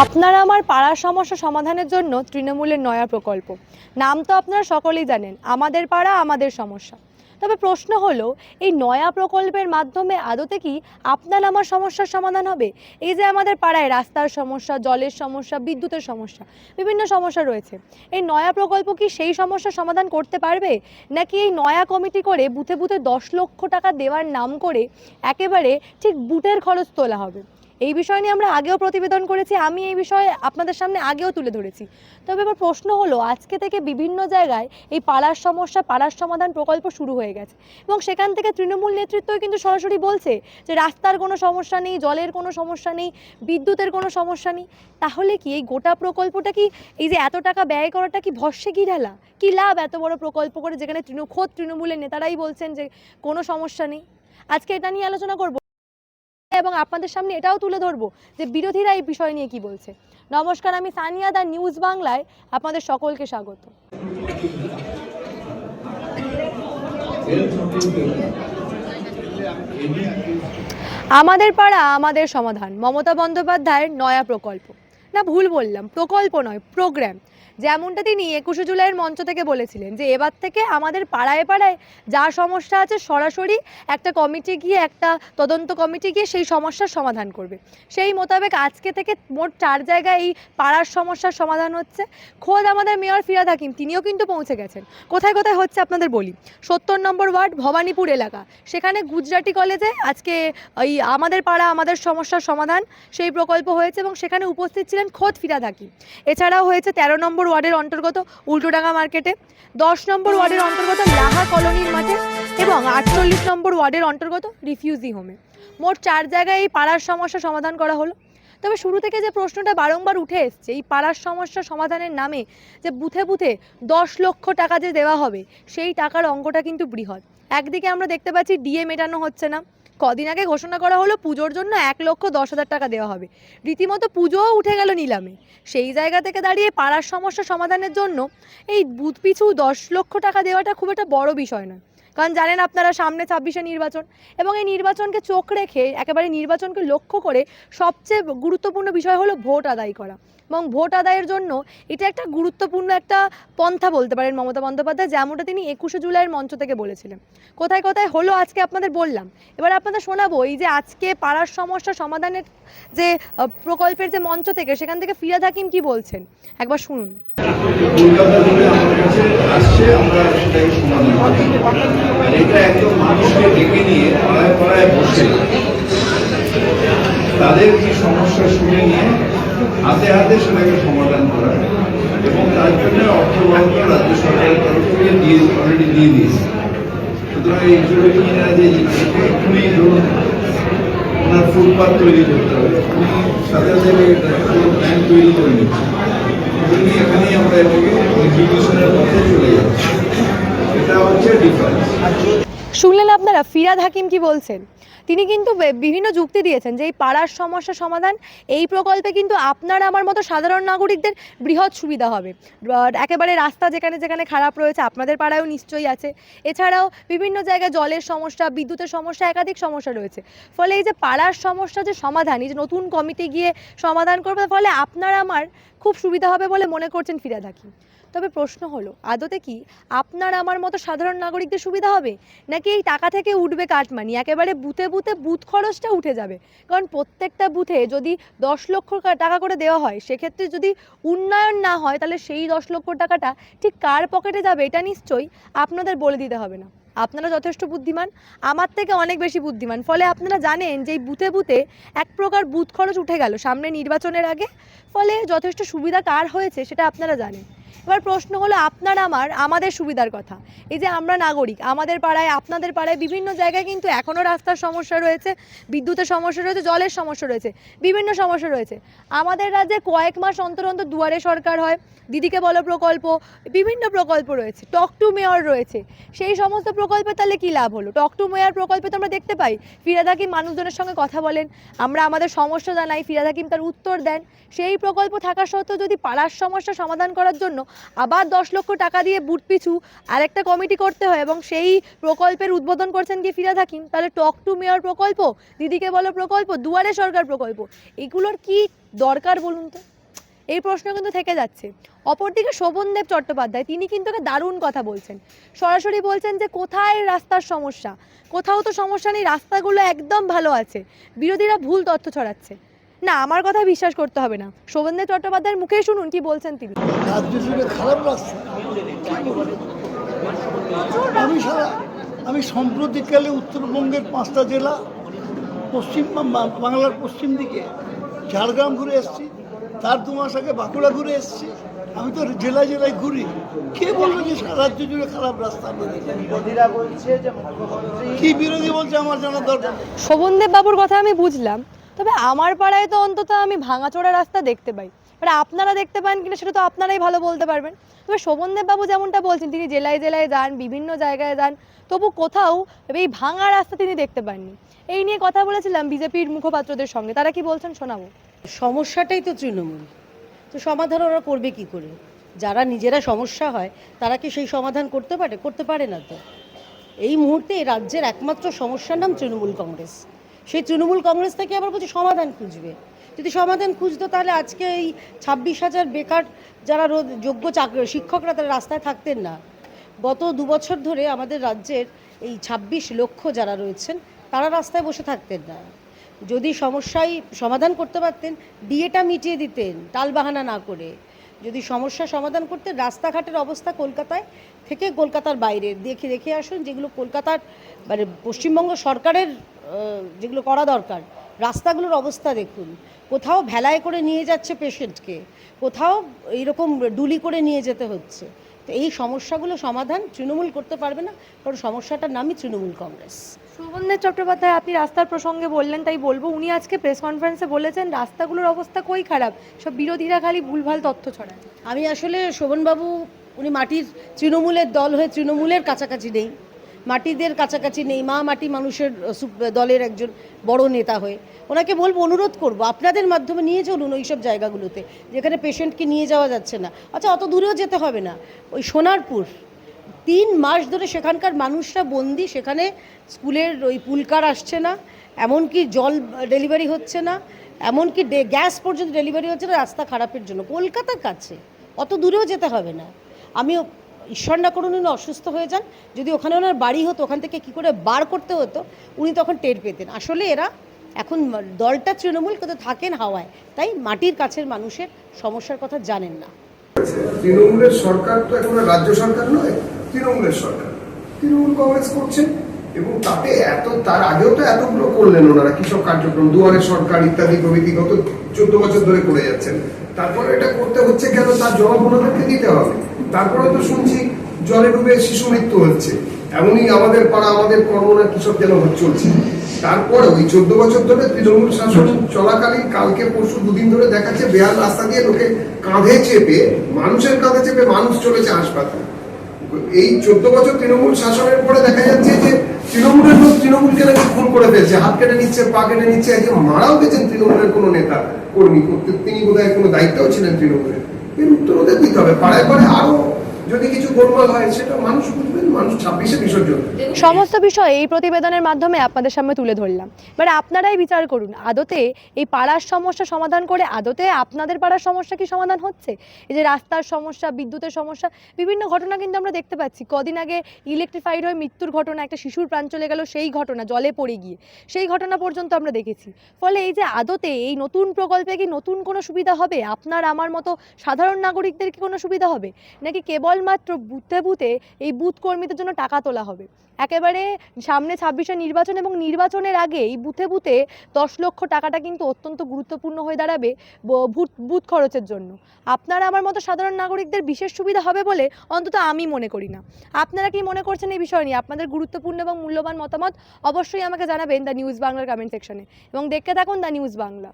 আপনারা আমার পাড়ার সমস্যা সমাধানের জন্য তৃণমূলের নয়া প্রকল্প। নাম তো আপনারা সকলেই জানেন, আমাদের পাড়া, আমাদের সমস্যা। তবে প্রশ্ন হলো, এই নয়া প্রকল্পের মাধ্যমে আদতে কি আপনার আমার সমস্যার সমাধান হবে? এই যে আমাদের পাড়ায় রাস্তার সমস্যা, জলের সমস্যা, বিদ্যুতের সমস্যা, বিভিন্ন সমস্যা রয়েছে। এই নয়া প্রকল্প কি সেই সমস্যার সমাধান করতে পারবে? নাকি এই নয়া কমিটি করে বুথে বুথে দশ লক্ষ টাকা দেওয়ার নাম করে একেবারে ঠিক বুটের খরচ তোলা হবে? এই বিষয় নিয়ে আমরা আগেও প্রতিবেদন করেছি, আমি এই বিষয়ে আপনাদের সামনে আগেও তুলে ধরেছি। তবে এবার প্রশ্ন হলো, আজকে থেকে বিভিন্ন জায়গায় এই পাড়ার সমস্যা, পাড়ার সমাধান প্রকল্প শুরু হয়ে গেছে। এবং সেখান থেকে তৃণমূল নেতৃত্বই কিন্তু সরাসরি বলছে যে রাস্তার কোনো সমস্যা নেই, জলের কোনো সমস্যা নেই, বিদ্যুতের কোনো সমস্যা নেই। তাহলে কি এই গোটা প্রকল্পটা কি, এই যে এত টাকা ব্যয় করাটা কি ভস্যে কি ঢালা? কি লাভ এত বড় প্রকল্প করে যেখানে তৃণ, খোদ তৃণমূলের নেতারাই বলছেন যে কোনো সমস্যা নেই? আজকে এটা নিয়ে আলোচনা করব। এবং আপনাদের সামনে এটাও তুলে ধরবো যে বিরোধীরা এই বিষয় নিয়ে কি বলছে। নমস্কার, আমি সানিয়া দা, নিউজ বাংলায় আপনাদের সকলকে স্বাগত। আমাদের পাড়া, আমাদের সমাধান। মমতা বন্দ্যোপাধ্যায়ের নয়া প্রকল্প। না, ভুল বললাম, প্রকল্প নয় প্রোগ্রাম যেমনটা তিনি একুশে জুলাইয়ের মঞ্চ থেকে বলেছিলেন যে এবার থেকে আমাদের পাড়ায় পাড়ায় যা সমস্যা আছে সরাসরি একটা কমিটি গিয়ে, একটা তদন্ত কমিটি গিয়ে সেই সমস্যার সমাধান করবে। সেই মোতাবেক আজকে থেকে মোট চার জায়গায় এই পাড়ার সমস্যার সমাধান হচ্ছে। খোদ আমাদের মেয়র ফিরাদ হাকিম, তিনিও কিন্তু পৌঁছে গেছেন। কোথায় কোথায় হচ্ছে আপনাদের বলি? সত্তর নম্বর ওয়ার্ড, ভবানীপুর এলাকা। সেখানে গুজরাটি কলেজে আজকে এই আমাদের পাড়া, আমাদের সমস্যার সমাধান সেই প্রকল্প হয়েছে এবং সেখানে উপস্থিত ছিলেন খোদ ফিরাদ হাকিম। এছাড়াও হয়েছে তেরো নম্বর ওয়ার্ডের অন্তর্গত উল্টোডাঙ্গা মার্কেটে, দশ নম্বর ওয়ার্ডের অন্তর্গত লাহা কলোনির মাঠে এবং আটচল্লিশ নম্বর ওয়ার্ডের অন্তর্গত রিফিউজি হোমে। মোট চার জায়গায় এই পাড়ার সমস্যা সমাধান করা হলো। তবে শুরু থেকে যে প্রশ্নটা বারংবার উঠে এসছে, এই পাড়ার সমস্যা সমাধানের নামে যে বুথে বুথে দশ লক্ষ টাকা যে দেওয়া হবে, সেই টাকার অঙ্কটা কিন্তু বৃহৎ। একদিকে আমরা দেখতে পাচ্ছি ডিএ মেটানো হচ্ছে না কদিন আগে ঘোষণা করা হলো পুজোর জন্য এক লক্ষ দশ হাজার টাকা দেওয়া হবে। রীতিমতো পুজোও উঠে গেল নিলামে। সেই জায়গা থেকে দাঁড়িয়ে পাড়ার সমস্যা সমাধানের জন্য এই বুথ পিছু দশ লক্ষ টাকা দেওয়াটা খুব একটা বড় বিষয় নয়। কারণ জানেন আপনারা সামনে ছাব্বিশে নির্বাচন এবং এই নির্বাচনকে চোখ রেখে একেবারে নির্বাচনকে লক্ষ্য করে সবচেয়ে গুরুত্বপূর্ণ বিষয় হলো ভোট আদায় করা। এবং ভোট আদায়ের জন্য এটা একটা গুরুত্বপূর্ণ একটা পন্থা বলতে পারেন মমতা বন্দ্যোপাধ্যায় যেমনটা তিনি একুশে জুলাইয়ের মঞ্চ থেকে বলেছিলেন। কোথায় কোথায় হলো আজকে আপনাদের বললাম। এবার আপনাদের শোনাবো এই যে আজকে পাড়ার সমস্যা সমাধানের যে প্রকল্পের যে মঞ্চ থেকে, সেখান থেকে ফিরাদ হাকিম কি বলছেন? একবার শুনুন। বসে। তাদের কি সমস্যা শুনে নিয়ে হাতে হাতে সেটাকে সমাধান করা এবং তার জন্য অর্থ বরাদ্দ রাজ্য সরকারের তরফ থেকে দিয়ে অলরেডি দিয়ে দিয়েছে। সুতরাং এই জরুরিরা যে এক্ষুনি ধরুন ওনার ফুটপাথ তৈরি করতে হবে। উনি সাথে সাথে প্ল্যান তৈরি করে নিচ্ছেন। এখানেই আমরা এটাকে এক্সিকিউশনের পথে চলে যাচ্ছি। এটা হচ্ছে ডিফারেন্স শুনলেন আপনারা? ফিরাদ হাকিম কি বলছেন? তিনি কিন্তু বিভিন্ন যুক্তি দিয়েছেন যে এই পাড়ার সমস্যা সমাধান, এই প্রকল্পে কিন্তু আপনার আমার মতো সাধারণ নাগরিকদের বৃহৎ সুবিধা হবে। একেবারে রাস্তা যেখানে যেখানে খারাপ রয়েছে, আপনাদের পাড়ায়ও নিশ্চয়ই আছে। এছাড়াও বিভিন্ন জায়গায় জলের সমস্যা, বিদ্যুতের সমস্যা, একাধিক সমস্যা রয়েছে। ফলে এই যে পাড়ার সমস্যা যে সমাধান, এই যে নতুন কমিটি গিয়ে সমাধান করবে, ফলে আপনার আমার খুব সুবিধা হবে বলে মনে করছেন ফিরাদ হাকিম। তবে প্রশ্ন হলো, আদতে কি আপনার আমার মতো সাধারণ নাগরিকদের সুবিধা হবে? নাকি এই টাকা থেকে উঠবে কাটমানি একেবারে বুথে বুথে বুথ খরচটা উঠে যাবে। কারণ প্রত্যেকটা বুথে যদি দশ লক্ষ টাকা করে দেওয়া হয়, সেক্ষেত্রে যদি উন্নয়ন না হয়, তাহলে সেই দশ লক্ষ টাকাটা ঠিক কার পকেটে যাবে এটা নিশ্চয়ই আপনাদের বলে দিতে হবে না। আপনারা যথেষ্ট বুদ্ধিমান, আমার থেকে অনেক বেশি বুদ্ধিমান। ফলে আপনারা জানেন যে এই বুথে বুথে এক প্রকার বুথ খরচ উঠে গেল সামনে নির্বাচনের আগে। ফলে যথেষ্ট সুবিধা কার হয়েছে সেটা আপনারা জানেন। এবার প্রশ্ন হলো আপনার আমার, আমাদের সুবিধার কথা। এই যে আমরা নাগরিক, আমাদের পাড়ায়, আপনাদের পাড়ায় বিভিন্ন জায়গায় কিন্তু এখনও রাস্তার সমস্যা রয়েছে, বিদ্যুতের সমস্যা রয়েছে, জলের সমস্যা রয়েছে, বিভিন্ন সমস্যা রয়েছে। আমাদের রাজ্যে কয়েক মাস অন্তর অন্তর দুয়ারে সরকার হয়, দিদিকে বলো প্রকল্প, বিভিন্ন প্রকল্প রয়েছে, টক টু মেয়র রয়েছে। সেই সমস্ত প্রকল্পে তাহলে কী লাভ হলো? টক টু মেয়র প্রকল্পে তো আমরা দেখতে পাই, ফিরাদ হাকিম মানুষজনের সঙ্গে কথা বলেন, আমরা আমাদের সমস্যা জানাই, ফিরাদ হাকিম তার উত্তর দেন। সেই প্রকল্প থাকা সত্ত্বেও যদি পাড়ার সমস্যা সমাধান করার জন্য আবার দশ লক্ষ টাকা দিয়ে বুট পিছু আরেকটা কমিটি করতে হয় এবং সেই প্রকল্পের উদ্বোধন করছেন গিয়ে ফিরা থাকিন তাহলে টক টু মেয়র প্রকল্প? দিদিকে বলো প্রকল্প, দুয়ারে সরকার প্রকল্প। এগুলোর কি দরকার বলুন তো? এই প্রশ্ন কিন্তু থেকে যাচ্ছে। অপরদিকে শোভনদেব চট্টোপাধ্যায়, তিনি কিন্তু একটা দারুণ কথা বলছেন। সরাসরি বলছেন যে, কোথায় রাস্তার সমস্যা? কোথাও তো সমস্যা নেই, রাস্তাগুলো একদম ভালো আছে। বিরোধীরা ভুল তথ্য ছড়াচ্ছে। না আমার কথা বিশ্বাস করতে হবে না। শোভনদেব চট্টোপাধ্যায়ের মুখে শুনুন কি বলছেন তিনি। রাজ্য জুড়ে খারাপ রাস্তা আমি সারা আমি সম্প্রতিকালে উত্তরবঙ্গের পাঁচটা জেলা পশ্চিম বা- বাংলার পশ্চিম দিকে ঝাড়গ্রাম ঘুরে এসেছি তার দু মাস আগে বাঁকুড়া ঘুরে এসেছি। আমি তো জেলায় জেলায় ঘুরি। কে বলল যে রাজ্য জুড়ে খারাপ রাস্তা কি বিরোধী বলছে আমার জানার দরকার। শোভনদেব বাবুর কথা আমি বুঝলাম। তবে আমার পাড়ায় তো অন্তত আমি ভাঙাচোরা রাস্তা দেখতে পাই। এবার আপনারা দেখতে পান কিনা সেটা তো আপনারাই ভালো বলতে পারবেন। তবে শোভনদেব বাবু যেমনটা বলছেন, তিনি জেলায় জেলায় যান, বিভিন্ন জায়গায় যান, তবু কোথাও এই ভাঙা রাস্তা তিনি দেখতে পাননি। এই নিয়ে কথা বলেছিলাম বিজেপির মুখপাত্রদের সঙ্গে। তারা কি বলছেন শোনাবো? সমস্যাটাই তো তৃণমূল। তো সমাধান ওরা করবে কি করে? যারা নিজেরা সমস্যা হয়, তারা কি সেই সমাধান করতে পারে? করতে পারে না তো। এই মুহূর্তে রাজ্যের একমাত্র সমস্যার নাম তৃণমূল কংগ্রেস। সেই তৃণমূল কংগ্রেস থেকে আবার বলছে সমাধান খুঁজবে। যদি সমাধান খুঁজতো তাহলে আজকে এই ছাব্বিশ হাজার বেকার যারা যোগ্য চাকরি শিক্ষকরা তারা রাস্তায় থাকতেন না। গত দু বছর ধরে আমাদের রাজ্যের এই ছাব্বিশ লক্ষ যারা রয়েছেন, তারা রাস্তায় বসে থাকতেন না। যদি সমস্যায় সমাধান করতে পারতেন, বিয়েটা মিটিয়ে দিতেন, টালবাহানা না করে। যদি সমস্যা সমাধান করতে রাস্তাঘাটের অবস্থা কলকাতায় থেকে কলকাতার বাইরে, দেখে দেখে আসুন যেগুলো কলকাতার মানে পশ্চিমবঙ্গ সরকারের যেগুলো করা দরকার, রাস্তাগুলোর অবস্থা দেখুন। কোথাও ভেলায় করে নিয়ে যাচ্ছে পেশেন্টকে কোথাও এইরকম ডুলি করে নিয়ে যেতে হচ্ছে। তো এই সমস্যাগুলো সমাধান তৃণমূল করতে পারবে না কারণ সমস্যাটার নামই তৃণমূল কংগ্রেস। শোভনদেব চট্টোপাধ্যায় আপনি রাস্তার প্রসঙ্গে বললেন তাই বলব উনি আজকে প্রেস কনফারেন্সে বলেছেন রাস্তাগুলোর অবস্থা কই খারাপ সব বিরোধীরা খালি ভুলভাল তথ্য ছড়ায়। আমি আসলে শোভনবাবু উনি মাটির তৃণমূলের দল হয়ে তৃণমূলের কাছাকাছি নেই। মাটিদের কাছাকাছি নেই। মা মাটি মানুষের দলের একজন বড় নেতা হয়ে। ওনাকে বলব, অনুরোধ করব, আপনাদের মাধ্যমে নিয়ে চলুন ওই সব জায়গাগুলোতে, যেখানে পেশেন্টকে নিয়ে যাওয়া যাচ্ছে না। আচ্ছা অত দূরেও যেতে হবে না। ওই সোনারপুর, তিন মাস ধরে সেখানকার মানুষরা বন্দি, সেখানে স্কুলের ওই পুলকার আসছে না, এমনকি জল ডেলিভারি হচ্ছে না, এমনকি গ্যাস পর্যন্ত ডেলিভারি হচ্ছে না, রাস্তা খারাপের জন্য। কলকাতার কাছে অত দূরেও যেতে হবে না। আমি ঈশ্বর না করুন, উনি অসুস্থ হয়ে যান। যদি ওখানে ওনার বাড়ি হতো, ওখান থেকে কি করে বার করতে হতো, উনি তখন টের পেতেন। আসলে এরা এখন দলটা তৃণমূল, কিন্তু থাকেন হাওয়ায়। তাই মাটির কাছের মানুষের সমস্যার কথা জানেন না। তৃণমূলের সরকার তো এখন রাজ্য সরকার নয়, তৃণমূলের সরকার। তৃণমূল কংগ্রেস করছে এবং তাতে এত, তার আগেও তো এতগুলো করলেন ওনারা কৃষক কার্যক্রম, দুয়ারে সরকার ইত্যাদি প্রভৃতি গত চোদ্দ বছর ধরে করে যাচ্ছেন। তারপরে এটা করতে হচ্ছে কেন? তার জবাব ওনাদেরকে দিতে হবে। তারপরে তো শুনছি জলে ডুবে শিশু মৃত্যু হচ্ছে। এমনই আমাদের পাড়া, আমাদের কর্মনা কৃষক যেন চলছে। তারপরে ওই চোদ্দ বছর ধরে তৃণমূল শাসন চলাকালীন, কালকে পরশু দুদিন ধরে দেখাচ্ছে বেহাল রাস্তা দিয়ে লোকে কাঁধে চেপে, মানুষের কাঁধে চেপে মানুষ চলেছে হাসপাতালে। এই চোদ্দ বছর তৃণমূল শাসনের পরে দেখা যাচ্ছে যে তৃণমূলের লোক তৃণমূলকে নাকি খুন করে ফেলছে, হাত কেটে নিচ্ছে, পা কেটে নিচ্ছে, একজন মারাও গেছেন তৃণমূলের কোনো নেতা, কর্মী। তিনি বোধহয় কোনো দায়িত্বও ছিলেন তৃণমূলের। এর উত্তর ওদের দিতে হবে। পাড়ায় পাড়ায় আরও যদি কিছু গোলমাল হয়, সেটা মানুষ বুঝবেন, মানুষ ছাব্বিশে বিসর্জন। সমস্ত বিষয় এই প্রতিবেদনের মাধ্যমে আপনাদের সামনে তুলে ধরলাম। এবার আপনারাই বিচার করুন, আদতে এই পাড়ার সমস্যা সমাধান করে, আদতে আপনাদের পাড়ার সমস্যা কি সমাধান হচ্ছে? এই যে রাস্তার সমস্যা, বিদ্যুতের সমস্যা, বিভিন্ন ঘটনা কিন্তু আমরা দেখতে পাচ্ছি। কদিন আগে ইলেকট্রিফাইড হয়ে মৃত্যুর ঘটনা, একটা শিশুর প্রাণ চলে গেল, সেই ঘটনা, জলে পড়ে গিয়ে। সেই ঘটনা পর্যন্ত আমরা দেখেছি। ফলে এই যে আদতে এই নতুন প্রকল্পে কি নতুন কোনো সুবিধা হবে? আপনার, আমার মতো সাধারণ নাগরিকদের কি কোনো সুবিধা হবে? নাকি কেবলমাত্র বুথে বুথে এই বুথ কর্মীদের জন্য টাকা তোলা হবে। একেবারে সামনে ছাব্বিশে নির্বাচন এবং নির্বাচনের আগে এই বুথে বুথে দশ লক্ষ টাকাটা কিন্তু অত্যন্ত গুরুত্বপূর্ণ হয়ে দাঁড়াবে বুথ খরচের জন্য। আপনারা আমার মতো সাধারণ নাগরিকদের বিশেষ সুবিধা হবে বলে অন্তত আমি মনে করি না। আপনারা কি মনে করছেন এই বিষয় নিয়ে? আপনাদের গুরুত্বপূর্ণ এবং মূল্যবান মতামত অবশ্যই আমাকে জানাবেন দ্য নিউজ বাংলার কমেন্ট সেকশনে এবং দেখতে থাকুন দ্য নিউজ বাংলা।